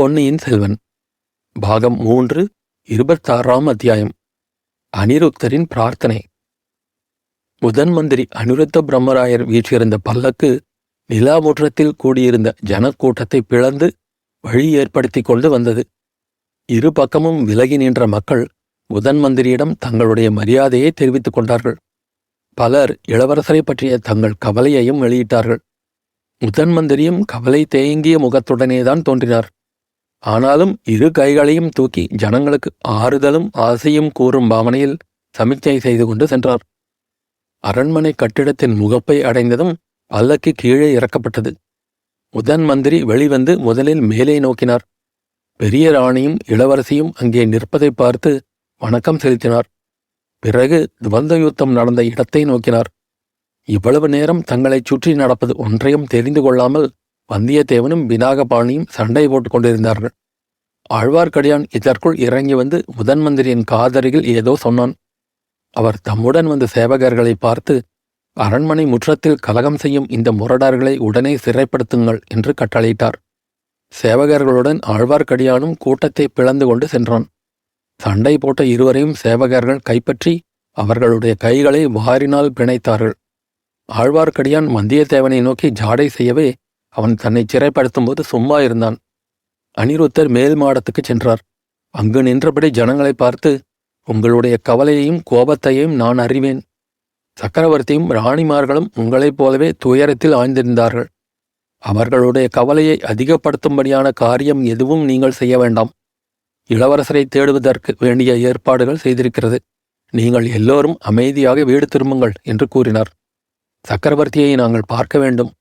பொன்னியின் செல்வன் பாகம் மூன்று இருபத்தாறாம் அத்தியாயம் அனிருத்தரின் பிரார்த்தனை. முதன் மந்திரி அனிருத்த பிரம்மராயர் வீற்றிருந்த பல்லக்கு நிலாமுற்றத்தில் கூடியிருந்த ஜனக்கூட்டத்தை பிளந்து வழி ஏற்படுத்திக் கொண்டு வந்தது. இரு பக்கமும் விலகி நின்ற மக்கள் முதன் மந்திரியிடம் தங்களுடைய மரியாதையை தெரிவித்துக் கொண்டார்கள். பலர் இளவரசரை பற்றிய தங்கள் கவலையையும் வெளியிட்டார்கள். முதன் மந்திரியும் கவலை தேங்கிய முகத்துடனேதான் தோன்றினார். ஆனாலும் இரு கைகளையும் தூக்கி ஜனங்களுக்கு ஆறுதலும் ஆசையும் கூறும் பாவனையில் சமிக்ஞை செய்து கொண்டு சென்றார். அரண்மனை கட்டிடத்தின் முகப்பை அடைந்ததும் பல்லக்கு கீழே இறக்கப்பட்டது. முதன் மந்திரி வெளிவந்து முதலில் மேலே நோக்கினார். பெரிய ராணியும் இளவரசியும் அங்கே நிற்பதை பார்த்து வணக்கம் செலுத்தினார். பிறகு துவந்த யுத்தம் நடந்த இடத்தை நோக்கினார். இவ்வளவு நேரம் தங்களைச் சுற்றி நடப்பது ஒன்றையும் தெரிந்து கொள்ளாமல் வந்தியத்தேவனும் பினாகபாணியும் சண்டை போட்டுக் கொண்டிருந்தார்கள். ஆழ்வார்க்கடியான் இதற்குள் இறங்கி வந்து முதன் மந்திரியின் காதருகில் ஏதோ சொன்னான். அவர் தம்முடன் வந்த சேவகர்களை பார்த்து அரண்மனை முற்றத்தில் கலகம் செய்யும் இந்த முரடர்களை உடனே சிறைப்படுத்துங்கள் என்று கட்டளையிட்டார். சேவகர்களுடன் ஆழ்வார்க்கடியானும் கூட்டத்தை பிளந்து கொண்டு சென்றான். சண்டை போட்ட இருவரையும் சேவகர்கள் கைப்பற்றி அவர்களுடைய கைகளை வாரினால் பிணைத்தார்கள். ஆழ்வார்க்கடியான் வந்தியத்தேவனை நோக்கி ஜாடை செய்யவே அவன் தன்னை சிறைப்படுத்தும்போது சும்மா இருந்தான். அனிருத்தர் மேல் மாடத்துக்குச் சென்றார். அங்கு நின்றபடி ஜனங்களை பார்த்து உங்களுடைய கவலையையும் கோபத்தையும் நான் அறிவேன். சக்கரவர்த்தியும் ராணிமார்களும் உங்களைப் போலவே துயரத்தில் ஆழ்ந்திருந்தார்கள். அவர்களுடைய கவலையை அதிகப்படுத்தும்படியான காரியம் எதுவும் நீங்கள் செய்ய வேண்டாம். இளவரசரை தேடுவதற்கு வேண்டிய ஏற்பாடுகள் செய்திருக்கிறது. நீங்கள் எல்லோரும் அமைதியாக வீடு திரும்புங்கள் என்று கூறினார். சக்கரவர்த்தியை நாங்கள் பார்க்க வேண்டும்.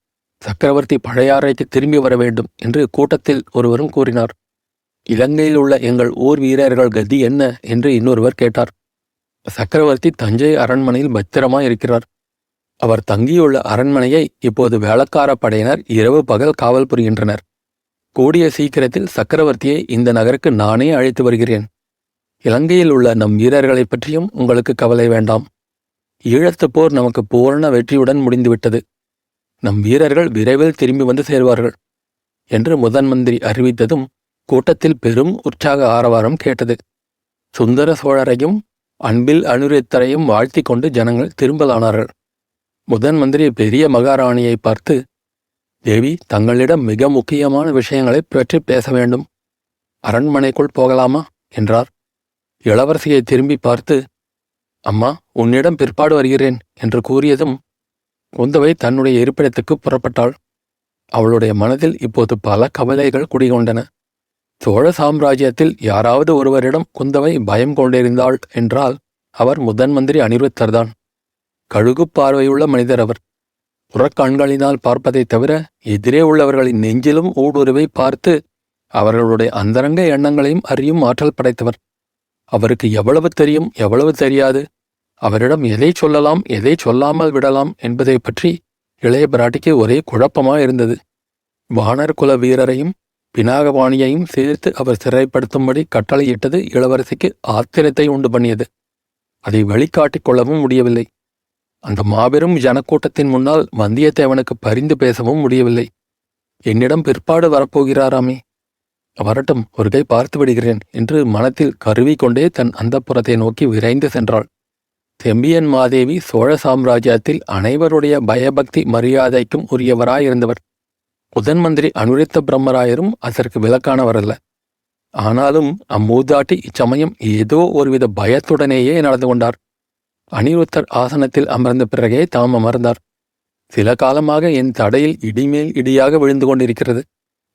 சக்கரவர்த்தி பழையாறைக்கு திரும்பி வர வேண்டும் என்று கூட்டத்தில் ஒருவரும் கூறினார். இலங்கையில் உள்ள எங்கள் ஊர் வீரர்கள் கதி என்ன? என்று இன்னொருவர் கேட்டார். சக்கரவர்த்தி தஞ்சை அரண்மனையில் பத்திரமாய் இருக்கிறார். அவர் தங்கியுள்ள அரண்மனையை இப்போது வேளக்கார படையினர் இரவு பகல் காவல் புரிகின்றனர். கூடிய சீக்கிரத்தில் சக்கரவர்த்தியை இந்த நகருக்கு நானே அழைத்து வருகிறேன். இலங்கையில் உள்ள நம் வீரர்களைப் பற்றியும் உங்களுக்கு கவலை வேண்டாம். ஈழத்துப் போர் நமக்கு பூரண வெற்றியுடன் முடிந்துவிட்டது. நம் வீரர்கள் விரைவில் திரும்பி வந்து சேர்வார்கள் என்று முதன் மந்திரி அறிவித்ததும் கூட்டத்தில் பெரும் உற்சாக ஆரவாரம் கேட்டது. சுந்தர சோழரையும் அன்பில் அனுரித்தரையும் வாழ்த்தி கொண்டு ஜனங்கள் திரும்பலானார்கள். முதன் மந்திரி பெரிய மகாராணியை பார்த்து தேவி தங்களிடம் மிக முக்கியமான விஷயங்களை பற்றி பேச வேண்டும். அரண்மனைக்குள் போகலாமா? என்றார். இளவரசியை திரும்பி பார்த்து அம்மா உன்னிடம் பிற்பாடு வருகிறேன் என்று கூறியதும் குந்தவை தன்னுடைய இருப்பிடத்துக்கு புறப்பட்டாள். அவளுடைய மனதில் இப்போது பல கவலைகள் குடிகொண்டன. சோழ சாம்ராஜ்யத்தில் யாராவது ஒருவரிடம் குந்தவை பயம் கொண்டிருந்தாள் என்றால் அவர் முதன் மந்திரி அனிருத்தர்தான். கழுகு பார்வையுள்ள மனிதர் அவர். புறக்கண்களினால் பார்ப்பதைத் தவிர எதிரே உள்ளவர்களின் நெஞ்சிலும் ஊடுருவை பார்த்து அவர்களுடைய அந்தரங்க எண்ணங்களையும் அறியும் ஆற்றல் படைத்தவர். அவருக்கு எவ்வளவு தெரியும் எவ்வளவு தெரியாது. அவரிடம் எதை சொல்லலாம் எதை சொல்லாமல் விடலாம் என்பதை பற்றி இளைய பிராட்டிக்கு ஒரே குழப்பமாயிருந்தது. வானர் குல வீரரையும் பினாகபாணியையும் சேர்த்து அவர் சிறைப்படுத்தும்படி கட்டளையிட்டது இளவரசிக்கு ஆத்திரத்தை உண்டு பண்ணியது. அதை வெளிக்காட்டிக் கொள்ளவும் முடியவில்லை. அந்த மாபெரும் ஜனக்கூட்டத்தின் முன்னால் வந்தியத்தேவனுக்கு பரிந்து பேசவும் முடியவில்லை. என்னிடம் பிற்பாடு வரப்போகிறாராமே வரட்டும் ஒரு கை பார்த்து விடுகிறேன் என்று மனத்தில் கருவி கொண்டே தன் அந்தப்புறத்தை நோக்கி விரைந்து சென்றாள். செம்பியன் மாதேவி சோழ சாம்ராஜ்யத்தில் அனைவருடைய பயபக்தி மரியாதைக்கும் உரியவராயிருந்தவர். முதன் மந்திரி அனுரித்த பிரம்மராயரும் அதற்கு விலக்கானவரல்ல ஆனாலும் அம்மூதாட்டி இச்சமயம் ஏதோ ஒருவித பயத்துடனேயே நடந்து கொண்டார். அனிருத்தர் ஆசனத்தில் அமர்ந்த பிறகே தாம் அமர்ந்தார். சில காலமாக என் தடையில் இடிமேல் இடியாக விழுந்து கொண்டிருக்கிறது.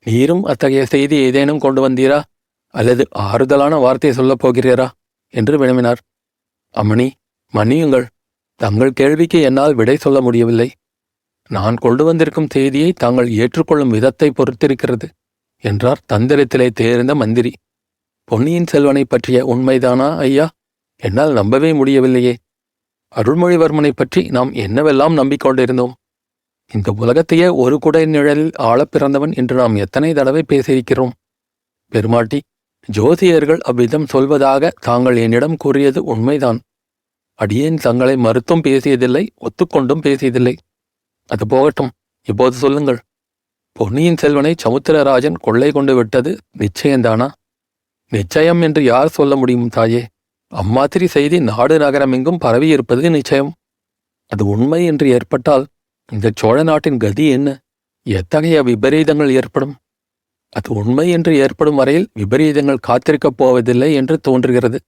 நீரும் அத்தகைய செய்தி ஏதேனும் கொண்டு வந்தீரா? அல்லது ஆறுதலான வார்த்தை சொல்லப் போகிறீரா? என்று வினவினார். அம்மணி மன்னியுங்கள். தங்கள் கேள்விக்கு என்னால் விடை சொல்ல முடியவில்லை. நான் கொண்டு வந்திருக்கும் செய்தியை தாங்கள் ஏற்றுக்கொள்ளும் விதத்தை பொறுத்திருக்கிறது என்றார் தந்திரத்திலே தேர்ந்த மந்திரி. பொன்னியின் செல்வனை பற்றிய உண்மைதானா ஐயா? என்னால் நம்பவே முடியவில்லையே. அருள்மொழிவர்மனை பற்றி நாம் என்னவெல்லாம் நம்பிக்கொண்டிருந்தோம்? இந்த உலகத்தையே ஒரு குடை நிழலில் ஆளப் பிறந்தவன் என்று நாம் எத்தனை தடவை பேசியிருக்கிறோம்? பெருமாட்டி ஜோசியர்கள் அவ்விதம் சொல்வதாக தாங்கள் என்னிடம் கூறியது உண்மைதான். அடியேன் தங்களை மறுத்தும் பேசியதில்லை ஒத்துக்கொண்டும் பேசியதில்லை. அது போகட்டும் இப்போது சொல்லுங்கள். பொன்னியின் செல்வனை சமுத்திரராஜன் கொள்ளை கொண்டு விட்டது நிச்சயம்தானா நிச்சயம் என்று யார் சொல்ல முடியும் தாயே? அம்மாத்திரி செய்தி நாடு நகரமெங்கும் பரவியிருப்பது நிச்சயம். அது உண்மை என்று ஏற்பட்டால் இந்த சோழ நாட்டின் கதி என்ன? எத்தகைய விபரீதங்கள் ஏற்படும்? அது உண்மை என்று ஏற்படும் வரையில் விபரீதங்கள் காத்திருக்கப் போவதில்லை என்று தோன்றுகிறது.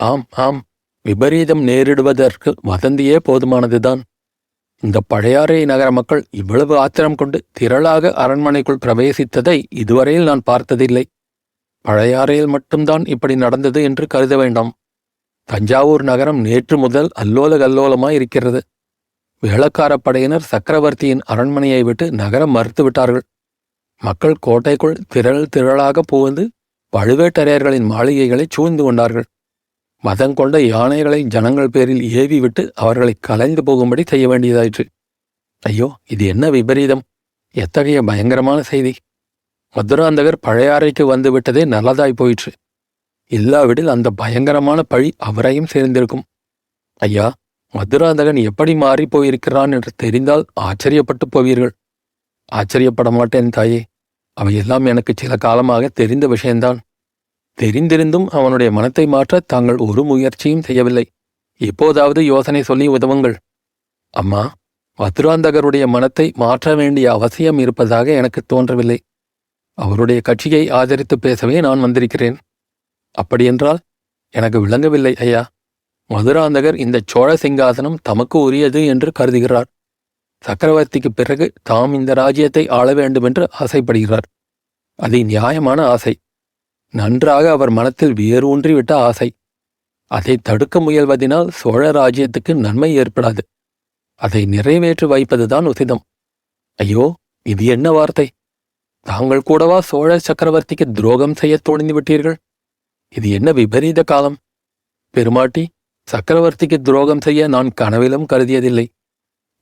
ஆம் ஆம் விபரீதம் நேரிடுவதற்கு வதந்தியே போதுமானதுதான். இந்த பழையாறை நகர மக்கள் இவ்வளவு ஆத்திரம் கொண்டு திரளாக அரண்மனைக்குள் பிரவேசித்ததை இதுவரையில் நான் பார்த்ததில்லை. பழையாறையில் மட்டும்தான் இப்படி நடந்தது என்று கருத வேண்டாம். தஞ்சாவூர் நகரம் நேற்று முதல் அல்லோல கல்லோலமாய் இருக்கிறது. வேளக்காரப் படையினர் சக்கரவர்த்தியின் அரண்மனையை விட்டு நகரம் மறுத்துவிட்டார்கள். மக்கள் கோட்டைக்குள் திரள் திரளாக புகுந்து பழுவேட்டரையர்களின் மாளிகைகளை சூழ்ந்து கொண்டார்கள். மதம் கொண்ட யானைகளை ஜனங்கள் பேரில் ஏவி விட்டு அவர்களை கலைந்து போகும்படி செய்ய வேண்டியதாயிற்று. ஐயோ இது என்ன விபரீதம்? எத்தகைய பயங்கரமான செய்தி? மதுராந்தகர் பழையாறைக்கு வந்து விட்டதே நல்லதாய் போயிற்று. இல்லாவிடில் அந்த பயங்கரமான பழி அவரையும் சேர்ந்திருக்கும். ஐயா மதுராந்தகன் எப்படி மாறி போயிருக்கிறான் என்று தெரிந்தால் ஆச்சரியப்பட்டு போவீர்கள். ஆச்சரியப்பட மாட்டேன் தாயே. அவையெல்லாம் எனக்கு சில காலமாக தெரிந்த விஷயம்தான் தெரிந்திருந்தும் அவனுடைய மனத்தை மாற்ற தாங்கள் ஒரு முயற்சியும் செய்யவில்லை. இப்போதாவது யோசனை சொல்லி உதவுங்கள். அம்மா மதுராந்தகருடைய மனத்தை மாற்ற வேண்டிய அவசியம் இருப்பதாக எனக்கு தோன்றவில்லை. அவருடைய கட்சியை ஆதரித்து பேசவே நான் வந்திருக்கிறேன். அப்படியென்றால் எனக்கு விளங்கவில்லை ஐயா. மதுராந்தகர் இந்த சோழ சிங்காசனம் தமக்கு உரியது என்று கருதுகிறார். சக்கரவர்த்திக்கு பிறகு தாம் இந்த ராஜ்யத்தை ஆள வேண்டுமென்று ஆசைப்படுகிறார். அது நியாயமான ஆசை. நன்றாக அவர் மனத்தில் வேரூன்றிவிட்ட ஆசை. அதை தடுக்க முயல்வதினால் சோழ ராஜ்யத்துக்கு நன்மை ஏற்படாது. அதை நிறைவேற்றி வைப்பதுதான் உசிதம். ஐயோ இது என்ன வார்த்தை? தாங்கள் கூடவா சோழ சக்கரவர்த்திக்கு துரோகம் செய்யத் துணிந்து விட்டீர்கள் இது என்ன விபரீத காலம்? பெருமாட்டி சக்கரவர்த்திக்கு துரோகம் செய்ய நான் கனவிலும் கருதியதில்லை.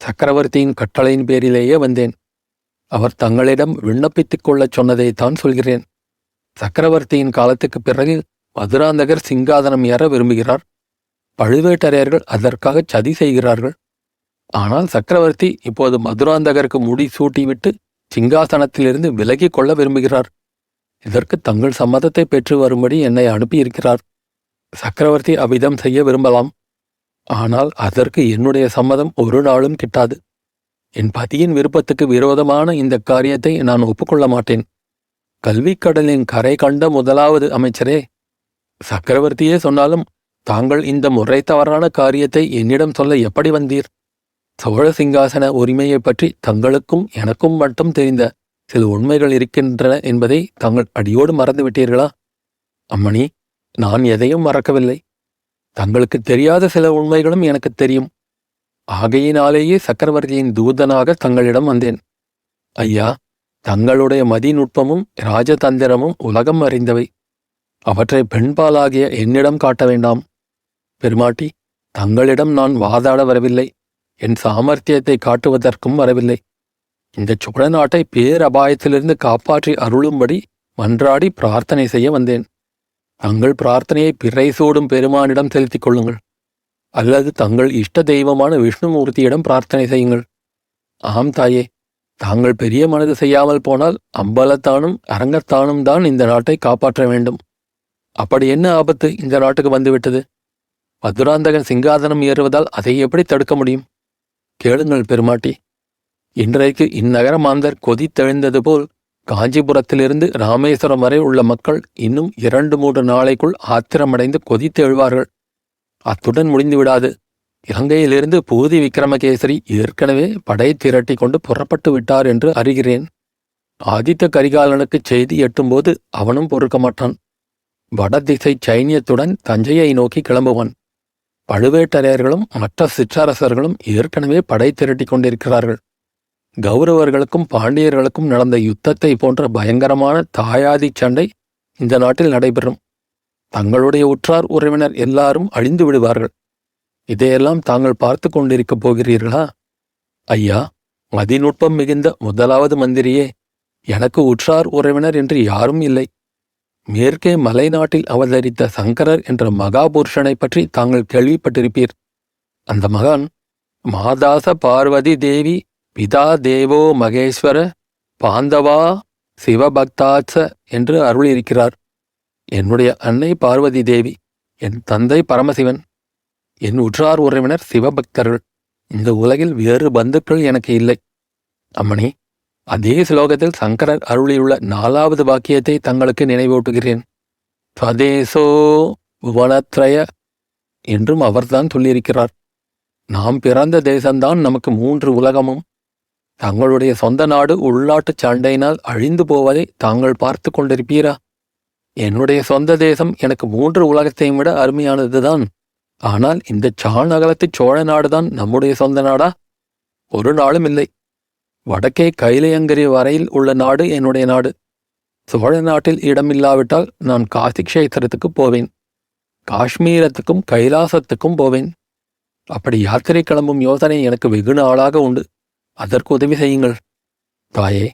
சக்கரவர்த்தியின் கட்டளையின் பேரிலேயே வந்தேன். அவர் தங்களிடம் விண்ணப்பித்துக் கொள்ளச் சொன்னதைத்தான் சொல்கிறேன். சக்கரவர்த்தியின் காலத்துக்குப் பிறகு மதுராந்தகர் சிங்காதனம் ஏற விரும்புகிறார். பழுவேட்டரையர்கள் அதற்காக சதி செய்கிறார்கள். ஆனால் சக்கரவர்த்தி இப்போது மதுராந்தகருக்கு முடி சூட்டிவிட்டு சிங்காசனத்திலிருந்து விலகிக் கொள்ள விரும்புகிறார். இதற்கு தங்கள் சம்மதத்தை பெற்று வரும்படி என்னை அனுப்பியிருக்கிறார். சக்கரவர்த்தி அவ்விதம் செய்ய விரும்பலாம். ஆனால் அதற்கு என்னுடைய சம்மதம் ஒரு நாளும் கிட்டாது. என் பதியின் விருப்பத்துக்கு விரோதமான இந்த காரியத்தை நான் ஒப்புக்கொள்ள மாட்டேன். கல்விக்கடலின் கரை கண்ட முதலாவது அமைச்சரே சக்கரவர்த்தியே சொன்னாலும் தாங்கள் இந்த முறை தவறான காரியத்தை என்னிடம் சொல்ல எப்படி வந்தீர்? சோழ சிங்காசன உரிமையைப் பற்றி தங்களுக்கும் எனக்கும் மட்டும் தெரிந்த சில உண்மைகள் இருக்கின்றன என்பதை தாங்கள் அடியோடு மறந்து விட்டீர்களா அம்மணி நான் எதையும் மறக்கவில்லை. தங்களுக்கு தெரியாத சில உண்மைகளும் எனக்கு தெரியும். ஆகையினாலேயே சக்கரவர்த்தியின் தூதனாக தங்களிடம் வந்தேன். ஐயா தங்களுடைய மதிநுட்பமும் ராஜதந்திரமும் உலகம் அறிந்தவை. அவற்றை பெண்பாலாகிய என்னிடம் காட்ட வேண்டாம். பெருமாட்டி தங்களிடம் நான் வாதாட வரவில்லை. என் சாமர்த்தியத்தை காட்டுவதற்கும் வரவில்லை. இந்த சோழ நாட்டை பேரபாயத்திலிருந்து காப்பாற்றி அருளும்படி மன்றாடி பிரார்த்தனை செய்ய வந்தேன். தங்கள் பிரார்த்தனையை பிறை சூடும் பெருமானிடம் செலுத்திக் கொள்ளுங்கள். அல்லது தங்கள் இஷ்ட தெய்வமான விஷ்ணுமூர்த்தியிடம் பிரார்த்தனை செய்யுங்கள். ஆம் தாயே தாங்கள் பெரிய மனது செய்யாமல் போனால் அம்பலத்தானும் அரங்கத்தானும் தான் இந்த நாட்டை காப்பாற்ற வேண்டும். அப்படி என்ன ஆபத்து இந்த நாட்டுக்கு வந்துவிட்டது? மதுராந்தகன் சிங்காதனம் ஏறுவதால் அதை எப்படி தடுக்க முடியும்? கேளுங்கள் பெருமாட்டி. இன்றைக்கு இந்நகர மாந்தர் கொதித்தெழுந்தது போல் காஞ்சிபுரத்திலிருந்து ராமேஸ்வரம் வரை உள்ள மக்கள் இன்னும் இரண்டு மூன்று நாளைக்குள் ஆத்திரமடைந்து கொதித்து எழுவார்கள் அத்துடன் முடிந்து விடாது இலங்கையிலிருந்து பூதி விக்ரமகேசரி ஏற்கனவே படை திரட்டி கொண்டு புறப்பட்டு விட்டார் என்று அறிகிறேன். ஆதித்த கரிகாலனுக்கு செய்தி எட்டும்போது அவனும் பொறுக்க மாட்டான். வடதிசை சைனியத்துடன் தஞ்சையை நோக்கி கிளம்புவான். பழுவேட்டரையர்களும் மற்ற சிற்றரசர்களும் ஏற்கனவே படை திரட்டி கொண்டிருக்கிறார்கள். கௌரவர்களுக்கும் பாண்டியர்களுக்கும் நடந்த யுத்தத்தை போன்ற பயங்கரமான தாயாதி சண்டை இந்த நாட்டில் நடைபெறும். தங்களுடைய உற்றார் உறவினர் எல்லாரும் அழிந்து விடுவார்கள். இதையெல்லாம் தாங்கள் பார்த்து கொண்டிருக்கப் போகிறீர்களா? ஐயா மதிநுட்பம் மிகுந்த முதலாவது மந்திரியே எனக்கு உற்றார் உறவினர் என்று யாரும் இல்லை. மேற்கே மலைநாட்டில் அவதரித்த சங்கரர் என்ற மகாபுருஷனை பற்றி தாங்கள் கேள்விப்பட்டிருப்பீர். அந்த மகான் மாதாச பார்வதி தேவி பிதா தேவோ மகேஸ்வர பாந்தவா சிவபக்தாச்ச என்று அருளியிருக்கிறார். என்னுடைய அன்னை பார்வதி தேவி என் தந்தை பரமசிவன். என் உற்றார் உறவினர் சிவபக்தர்கள். இந்த உலகில் வேறு பந்துக்கள் எனக்கு இல்லை. அம்மணி அதே ஸ்லோகத்தில் சங்கரர் அருளியுள்ள நாலாவது வாக்கியத்தை தங்களுக்கு நினைவூட்டுகிறேன். ஸ்வதேசோ புவனத்ரய என்றும் அவர்தான் சொல்லியிருக்கிறார். நாம் பிறந்த தேசம்தான் நமக்கு மூன்று உலகமும். தங்களுடைய சொந்த நாடு உள்நாட்டுச் சண்டையினால் அழிந்து போவதை தாங்கள் பார்த்து கொண்டிருப்பீரா? என்னுடைய சொந்த தேசம் எனக்கு மூன்று உலகத்தையும் விட அருமையானதுதான். ஆனால் இந்த சாணகலத்து சோழ நாடுதான் நம்முடைய சொந்த நாடா? ஒரு நாளும் இல்லை. வடக்கே கைலையங்கரி வரையில் உள்ள நாடு என்னுடைய நாடு. சோழ நாட்டில் இடமில்லாவிட்டால் நான் காசி கஷேத்திரத்துக்கு போவேன். காஷ்மீரத்துக்கும் கைலாசத்துக்கும் போவேன். அப்படி யாத்திரை கிளம்பும் யோசனை எனக்கு வெகு நாளாக உண்டு. அதற்கு உதவி செய்யுங்கள். தாயே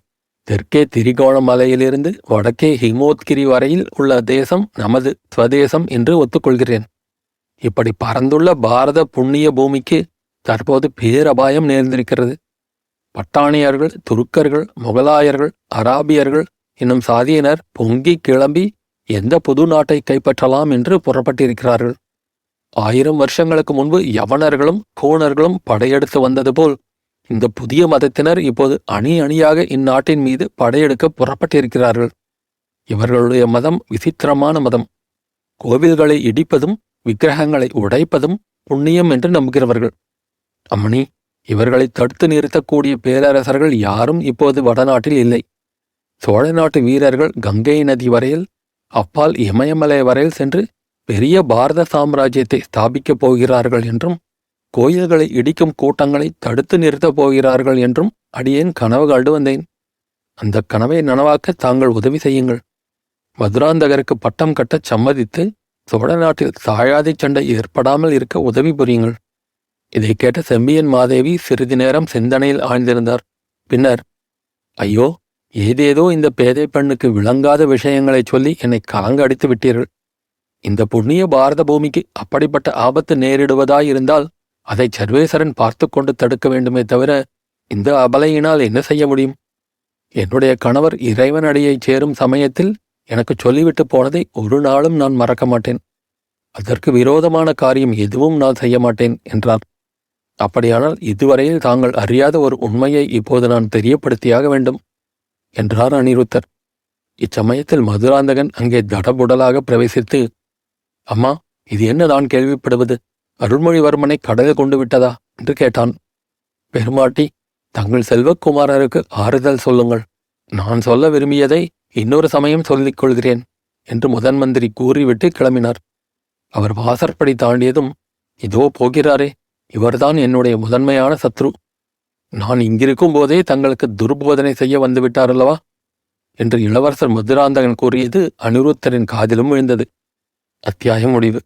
தெற்கே திரிகோண மலையிலிருந்து வடக்கே ஹிமோத்கிரி வரையில் உள்ள தேசம் நமது ஸ்வதேசம் என்று ஒத்துக்கொள்கிறேன். இப்படி பறந்துள்ள பாரத புண்ணிய பூமிக்கு தற்போது பேரபாயம் நேர்ந்திருக்கிறது. பட்டாணியர்கள் துருக்கர்கள் முகலாயர்கள் அராபியர்கள் என்னும் சாதியினர் பொங்கி கிளம்பி எந்த புது நாட்டை கைப்பற்றலாம் என்று புறப்பட்டிருக்கிறார்கள். ஆயிரம் வருஷங்களுக்கு முன்பு யவனர்களும் கோணர்களும் படையெடுத்து வந்தது போல் இந்த புதிய மதத்தினர் இப்போது அணி அணியாக இந்நாட்டின் மீது படையெடுக்க புறப்பட்டிருக்கிறார்கள். இவர்களுடைய மதம் விசித்திரமான மதம். கோவில்களை இடிப்பதும் விக்கிரகங்களை உடைப்பதும் புண்ணியம் என்று நம்புகிறவர்கள். அம்மணி இவர்களை தடுத்து நிறுத்தக்கூடிய பேரரசர்கள் யாரும் இப்போது வடநாட்டில் இல்லை. சோழ நாட்டு வீரர்கள் கங்கை நதி வரையில் அப்பால் இமயமலை வரையில் சென்று பெரிய பாரத சாம்ராஜ்யத்தை ஸ்தாபிக்கப் போகிறார்கள் என்றும் கோயில்களை இடிக்கும் கூட்டங்களை தடுத்து நிறுத்தப் போகிறார்கள் என்றும் அடியேன் கனவு கண்டு வந்தேன். அந்த கனவை நனவாக்க தாங்கள் உதவி செய்யுங்கள். மதுராந்தகருக்கு பட்டம் கட்டச் சம்மதித்து சோழ நாட்டில் சாயாதி சண்டை ஏற்படாமல் இருக்க உதவி புரியுங்கள். இதை கேட்ட செம்பியன் மாதேவி சிறிது நேரம் சிந்தனையில் ஆழ்ந்திருந்தார். பின்னர் ஐயோ ஏதேதோ இந்த பேதை பெண்ணுக்கு விளங்காத விஷயங்களைச் சொல்லி என்னை கலங்கடித்து விட்டீர்கள். இந்த புண்ணிய பாரத பூமிக்கு அப்படிப்பட்ட ஆபத்து நேரிடுவதாயிருந்தால் அதை சர்வேசரன் பார்த்து கொண்டு தடுக்க வேண்டுமே தவிர இந்த அபலையினால் என்ன செய்ய முடியும்? என்னுடைய கணவர் இறைவனடியைச் சேரும் சமயத்தில் எனக்கு சொல்லிவிட்டு போனதை ஒரு நாளும் நான் மறக்க மாட்டேன். அதற்கு விரோதமான காரியம் எதுவும் நான் செய்ய மாட்டேன் என்றார். அப்படியானால் இதுவரையில் தாங்கள் அறியாத ஒரு உண்மையை இப்போது நான் தெரியப்படுத்தியாக வேண்டும் என்றார் அனிருத்தர் இச்சமயத்தில் மதுராந்தகன் அங்கே தடபுடலாக பிரவேசித்து அம்மா இது என்ன நான் கேள்விப்படுவது? அருள்மொழிவர்மனை கடலில் கொண்டு விட்டதா? என்று கேட்டான். பெருமாட்டி தங்கள் செல்வக்குமாரருக்கு ஆறுதல் சொல்லுங்கள். நான் சொல்ல விரும்பியதை இன்னொரு சமயம் சொல்லிக் கொள்கிறேன் என்று முதன் மந்திரி கூறிவிட்டு கிளம்பினார். அவர் வாசற்படி தாண்டியதும் இதோ போகிறாரே இவர்தான் என்னுடைய முதன்மையான சத்ரு. நான் இங்கிருக்கும் போதே தங்களுக்கு துர்போதனை செய்ய வந்துவிட்டார் அல்லவா என்று இளவரசர் மதுராந்தகன் கூறியது அனிருத்தரின் காதிலும் விழுந்தது. அத்தியாயம் முடிவு.